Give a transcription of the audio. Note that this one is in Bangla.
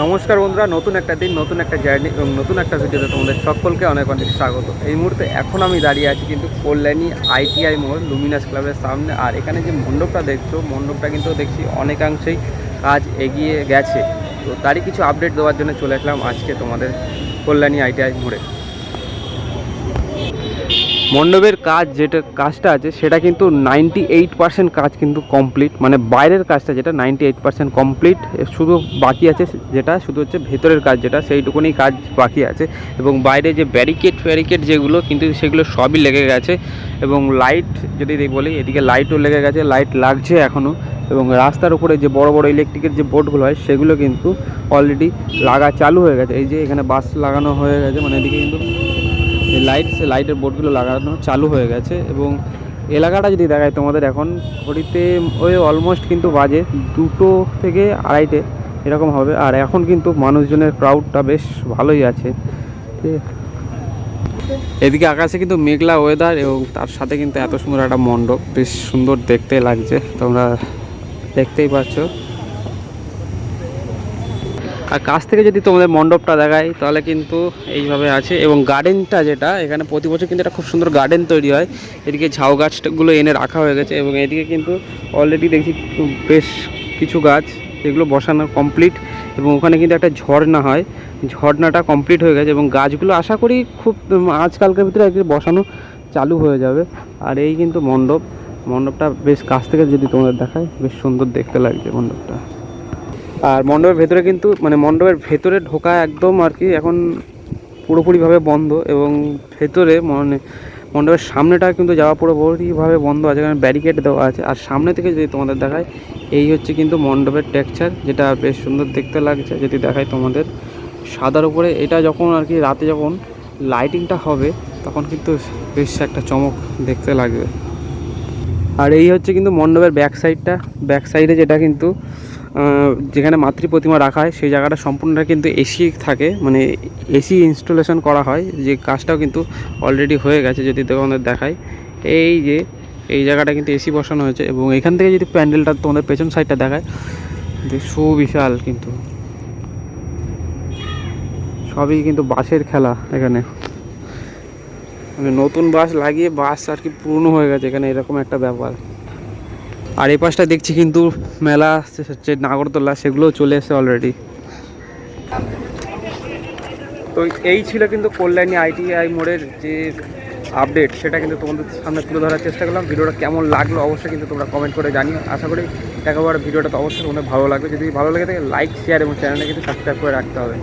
নমস্কার বন্ধুরা, নতুন একটা দিন, নতুন একটা জার্নি এবং নতুন একটা ভিডিওতে তোমাদের সকলকে অনেক অনেক স্বাগত। এই মুহূর্তে এখন আমি দাঁড়িয়ে আছি কিন্তু কল্যাণী আইটিআই মোড় লুমিনাস ক্লাবের সামনে। আর এখানে যে মণ্ডপটা দেখছ, মণ্ডপটা কিন্তু দেখছি অনেকাংশেই কাজ এগিয়ে গেছে। তো তারই কিছু আপডেট দেওয়ার জন্য চলে আসলাম আজকে তোমাদের কল্যাণী আইটিআই মোড়ে মণ্ডপের কাজ যেটা, কাজটা আছে, সেটা কিন্তু নাইনটি এইট পার্সেন্ট কাজ কিন্তু কমপ্লিট মানে বাইরের কাজটা যেটা নাইনটি এইট পার্সেন্ট কমপ্লিট শুধু বাকি আছে যেটা, শুধু হচ্ছে ভেতরের কাজ যেটা, সেইটুকুনি কাজ বাকি আছে। এবং বাইরে যে ব্যারিকেড ফ্যারিকেড যেগুলো, কিন্তু সেগুলো সবই লেগে গেছে। এবং লাইট যদি বলি, এদিকে লাইটও লেগে গেছে লাইট লাগছে এখনও এবং রাস্তার উপরে যে বড় বড় ইলেকট্রিকের যে বোর্ডগুলো হয়, সেগুলো কিন্তু অলরেডি লাগা চালু হয়ে গেছে। এই যে এখানে বাস লাগানো হয়ে গেছে মানে এদিকে কিন্তু লাইট সে লাইটের বোর্ডগুলো লাগানো চালু হয়ে গেছে এবং এলাকাটা যদি দেখায় তোমাদের এখন, ঘড়িতে ওই অলমোস্ট কিন্তু বাজে দুটো থেকে আড়াইটে এরকম হবে। আর এখন কিন্তু মানুষজনের ক্রাউডটা বেশ ভালোই আছে? এদিকে আকাশে কিন্তু মেঘলা ওয়েদার এবং তার সাথে কিন্তু এত সুন্দর একটা মণ্ডপ, বেশ সুন্দর দেখতে লাগছে। তোমরা দেখতেই পাচ্ছ। আর কাছ থেকে যদি তোমাদের মণ্ডপটা দেখায় তাহলে কিন্তু এইভাবে আছে। এবং গার্ডেনটা যেটা, এখানে প্রতি বছর কিন্তু একটা খুব সুন্দর গার্ডেন তৈরি হয়। এদিকে ঝাউ গাছগুলো এনে রাখা হয়ে গেছে এবং এদিকে কিন্তু অলরেডি দেখছি বেশ কিছু গাছ, যেগুলো বসানো কমপ্লিট এবং ওখানে কিন্তু একটা ঝর্ণা হয়। ঝর্ণাটা কমপ্লিট হয়ে গেছে এবং গাছগুলো আশা করি খুব আজকালকার ভিতরে বসানো চালু হয়ে যাবে। আর এই কিন্তু মণ্ডপ, মণ্ডপটা বেশ কাছ থেকে যদি তোমাদের দেখায় বেশ সুন্দর দেখতে লাগছে মণ্ডপটা। আর মণ্ডপের ভেতরে কিন্তু মানে মণ্ডপের ভেতরে ঢোকা একদম আর কি এখন পুরোপুরিভাবে বন্ধ এবং ভেতরে মানে মণ্ডপের সামনেটা কিন্তু যাওয়া পুরোপুরিভাবে বন্ধ আছে, কারণ ব্যারিকেড দেওয়া আছে। আর সামনে থেকে যদি তোমাদের দেখায় এই হচ্ছে কিন্তু মণ্ডপের টেক্সচার যেটা বেশ সুন্দর দেখতে লাগছে। যদি দেখায় তোমাদের, সাদার উপরে এটা যখন আর কি রাতে যখন লাইটিংটা হবে, তখন কিন্তু বেশ একটা চমক দেখতে লাগবে। আর এই হচ্ছে কিন্তু মণ্ডপের ব্যাক সাইডটা ব্যাক সাইডে যেটা কিন্তু যেখানে মাতৃ প্রতিমা রাখা হয়, সেই জায়গাটা সম্পূর্ণটা কিন্তু এসি থাকে। মানে এসি ইনস্টলেশন করা হয়। যে কাজটাও কিন্তু অলরেডি হয়ে গেছে, যদি তোমাদের দেখায় এই যে, এই জায়গাটা কিন্তু এসি বসানো হয়েছে এবং এখান থেকে যদি প্যান্ডেলটা তোমাদের পেছন সাইডটা দেখায়, যে সুবিশাল কিন্তু। সবই কিন্তু বাসের খেলা এখানে। মানে নতুন বাস লাগিয়ে বাস আর কি পুরনো হয়ে গেছে, এখানে এরকম একটা ব্যাপার। আর এই পাশটা দেখছি কিন্তু মেলা যে নাগরদোলা, সেগুলোও চলে এসেছে অলরেডি তো এই ছিল কিন্তু কল্যাণী আইটিআই মোড়ের যে আপডেট সেটা কিন্তু তোমাদের সামনে তুলে ধরার চেষ্টা করলাম। ভিডিওটা কেমন লাগল অবশ্যই কিন্তু তোমরা কমেন্ট করে জানিও। আশা করি দেখাবার ভিডিওটা তো অবশ্যই তোমাদের ভালো লাগবে। যদি ভালো লাগে থাকে লাইক শেয়ার এবং চ্যানেলটা কিন্তু সাবস্ক্রাইব করে রাখতে হবে।